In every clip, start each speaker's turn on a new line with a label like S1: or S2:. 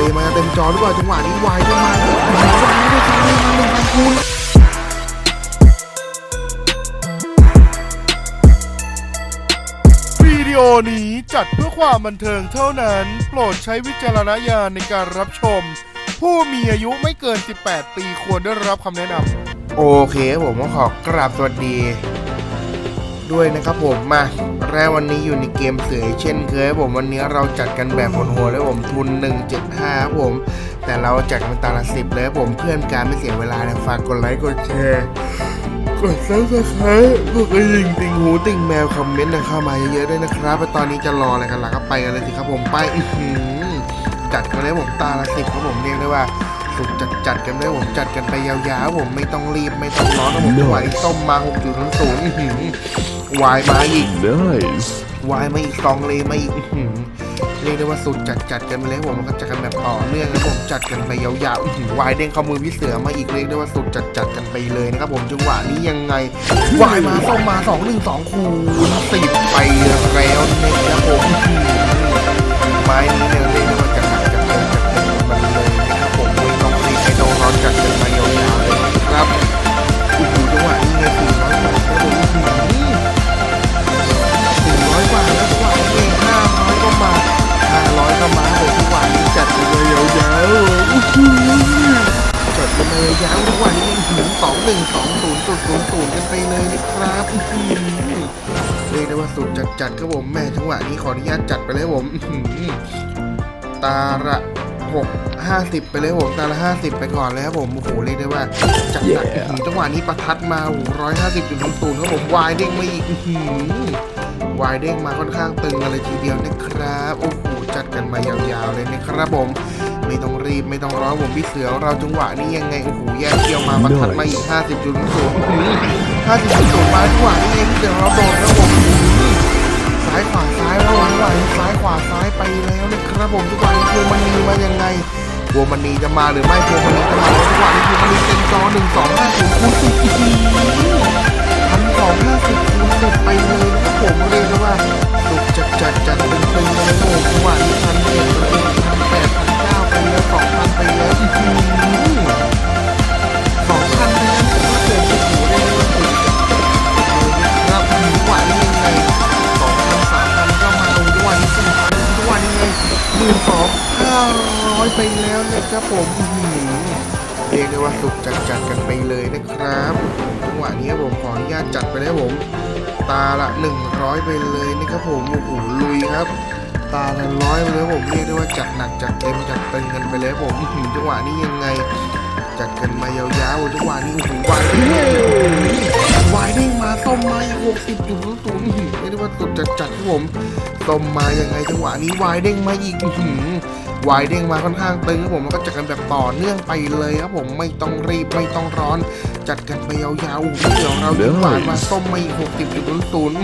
S1: เลมาเต็มจอหรือเปล่าจังหวะนี้วายเข้ามาแล้ววายไม่ได้สองเลมาหนึ่งพันคูณวิดีโอนี้จัดเพื่อความบันเทิงเท่านั้น โปรดใช้วิจารณญาณในการรับชม ผู้มีอายุไม่เกิน 18 ปีควรได้รับคำแนะนำ โอเคผมก็ขอกราบสวัสดี ด้วยนะครับผมมาแรกวันนี้อยู่ในเกมเสือเช่นเคยครับผมวันนี้เราจัดกันแบบโหดๆเลยผมทุน 175ครับผม แต่เราจัดกันตาละสิบเลยครับผมเพื่อนการไม่เสียเวลาเนี่ยฝากกดไลค์กดแชร์กดซับสไครต์กดกระดิ่งติ่งหูติ่งแมวคอมเมนต์นะเข้ามาเยอะๆด้วยนะครับตอนนี้จะรออะไรกันล่ะก็ไปกันเลยสิครับผมไปจัดกันเลยผมตาละสิบครับผมเรียกได้ว่า สุดจัดจัดๆกันเลยผมจัดกันไปยาวๆผมไม่ต้องรีบไม่ต้องร้อนนะผมจังหวะนี้ต้มมา6 0 0อื้อหือวายมาอีก
S2: Nice.
S1: วายมาอีกซองเลมาอีกอื้อหือเรียกได้ว่าสุดจัดจัดกันไปเลยผมมันก็จัดกันแบบต่อเนื่องนะผมจัดกันไปยาวๆอื้อหือวายเด้งเข้ามือพี่เสือมาอีกเรียกได้ว่าสุดจัดจัดกันไปเลยนะครับผมจังหวะนี้ยังไงวายมาส้มมาสองหนึ่งสองคูณสิบไปแล้วนะครับผมอื้อหือไม้นี้เนี่ยเรียก ศูนย์ศูนย์กันไปเลยนะครับเรียกได้ว่าสุดจัดจัดๆครับผมแม่จังหวะนี้ขออนุญาตจัดไปเลยผมตาละหกห้าสิบไปเลยผมตาละห้าสิบไปก่อนเลยครับผมโอ้โหเรียกได้ว่าจัดหนักอื้อหือจังหวะนี้ประทัดมาโอ้ร้อยห้าสิบจุดศูนย์ครับผมวายเด้งมาอีกวายเด้งมาค่อนข้างตึงกันเลยทีเดียวนะครับโอ้โหจัดกันมายาวๆเลยนะครับผม ไม่ต้องรีบไม่ต้องร้อนผมพี่เสือเราจังหวะนี้ยังไงโอ้โหแยกเที่ยวมาบรรทัดมาอีก 50จุดศูนย์50จุดศูนย์มาจังหวะนี้เองพี่เสือเราโดนแล้วผมซ้ายขวาซ้ายแล้วจังหวะนี้ซ้ายขวาซ้ายไปแล้วนะครับผมจังหวะนี้พวงมันนีมายังไงพวงมันนีจะมาหรือไม่พวงมันนีจะมาแล้วจังหวะนี้พวงมันนีเต็มจอหนึ่งสองห้าศูนย์คูณสิบพันสองห้าสิบคูณสิบไปเลยนะครับผมเรียกได้ว่าสุดจัดจัดจัดตึงๆเลยนะผม เลยครับผมหือเรียกได้ว่าสุดจัดจัดๆกันไปเลยนะครับจังหวะนี้ผมขออนุญาตจัดไปแล้วผม ตาละ 100 ไปเลยนะครับผมโอ้โหลุยครับ ตาละร้อยไปเลยผมเรียกได้ว่าจัดหนักจัดเต็มจัดเต็มกันไปเลยผมหือจังหวะนี้ยังไง จัดกันมายาวๆจังหวะนี้โอ้โหวายเด้งวายเด้งมาส้มมาอีกหกสิบจุดศูนย์ศูนย์เรียกได้ว่าสุดจัดจัดๆครับผมส้มมายังไงจังหวะนี้วายเด้งมาอีกอื้อหือวายเด้งมาค่อนข้างตึงครับผมแล้วก็จัดกันแบบต่อเนื่องไปเลยครับผมไม่ต้องรีบไม่ต้องร้อน จัดกันไปยาวๆโอ้โหเดี๋ยวเราดีกว่ามาส้มมาอีกหกสิบจุดศูนย์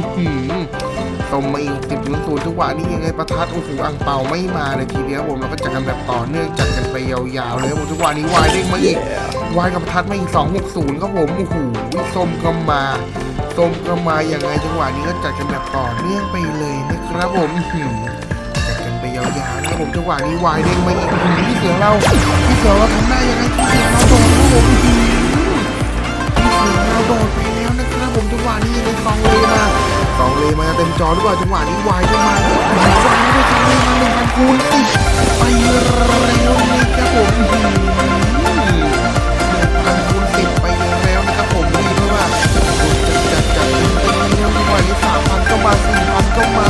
S1: สมมาอีกสิบจุดศูนย์จังวะนี้ยังไงประทัดโอ้โหอังเปาไม่มาเลยทีเดียวผมแล้วก็จัดกันแบบต่อเนื่องจัดกันไปยาวๆเลยผมจังวะนี้วายเด้งมาอีกวายกับประทัดมาอีกสองหกศูนย์ครับผมโอ้โหสมก็มาสมก็มายังไงจังหวะนี้ก็จัดกันแบบต่อเนื่องไปเลยนะครับผมจัดกันไปยาวๆนะครับผมจังหวะนี้วายเด้งมาอีกพี่เสือเราพี่เสือเราทำได้ยังไงพี่เสือเราโดนครับผม จอหรือเปล่าจังหวะนี้วายก็มาแล้วายด้วยซองเลมาหนึ่งพันคูณติดไปแล้วนะครับผมอื้อหือหนึ่งพันคูณสิบไปแล้วนะครับผมนี่เพราะว่าจัดจัดจัดเต็มๆแล้วจังหวะนี้สามพันก็มาสี่พันก็มา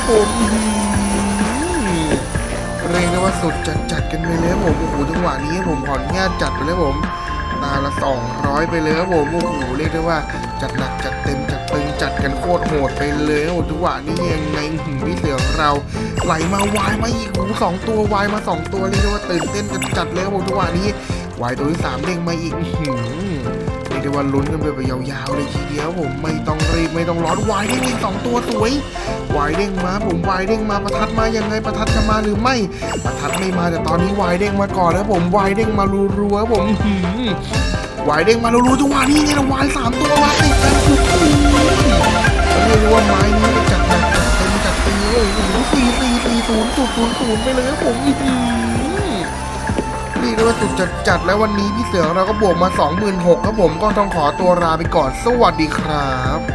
S1: ครับผมเรียกได้ว่าสุดจัดจัดกันไปแล้วผมโอ้โหจังหวะนี้ผมขออนุญาตจัดไปเลยผมตาละสองร้อยไปเลยครับผมโอ้โหเรียกได้ว่าจัดหนักจัดเต็มจัดตึงจัดกันโคตรโหดไปเลยครับผมจังหวะนี้ยังไงอื้อหืพี่เสือของเราไหลมาวายมาอีกโอ้สองตัววายมาสองตัวเรียกได้ว่าตื่นเต้นจัดๆเลยครับผมจังหวะนี้วายตัวที่สามเด้งมาอีกหือเรียกก ได้ว่าลุ้นกันไปยาวๆเลยทีเดียวผมไม่ต้องรีบไม่ต้องร้อนวายเด้งอีกสองตัวสวยวายเด้งมาผมวายเด้งมาประทัดมายังไงประทัดจะมาหรือไม่ ประทัดไม่มาแต่ตอนนี้วายเด้งมาก่อนแล้วผมวายเด้งมารัวๆผมหืมวายเด้งมารัวๆจังหวะนี้ไงนะวายสามตัวมาติดกันโอ้โหเรียกได้ว่าไม้นี้จัดหนักจัดเต็มจัดเต็มเลยโอ้โหสี่สี่สี่ศูนย์ศูนย์ศูนย์ไปเลยผมหือ นี่เรียกว่าจุดจัดจัดแล้ววันนี้พี่เสือเราก็บวกมา 26,000ครับผมก็ต้องขอตัวลาไปก่อน สวัสดีครับ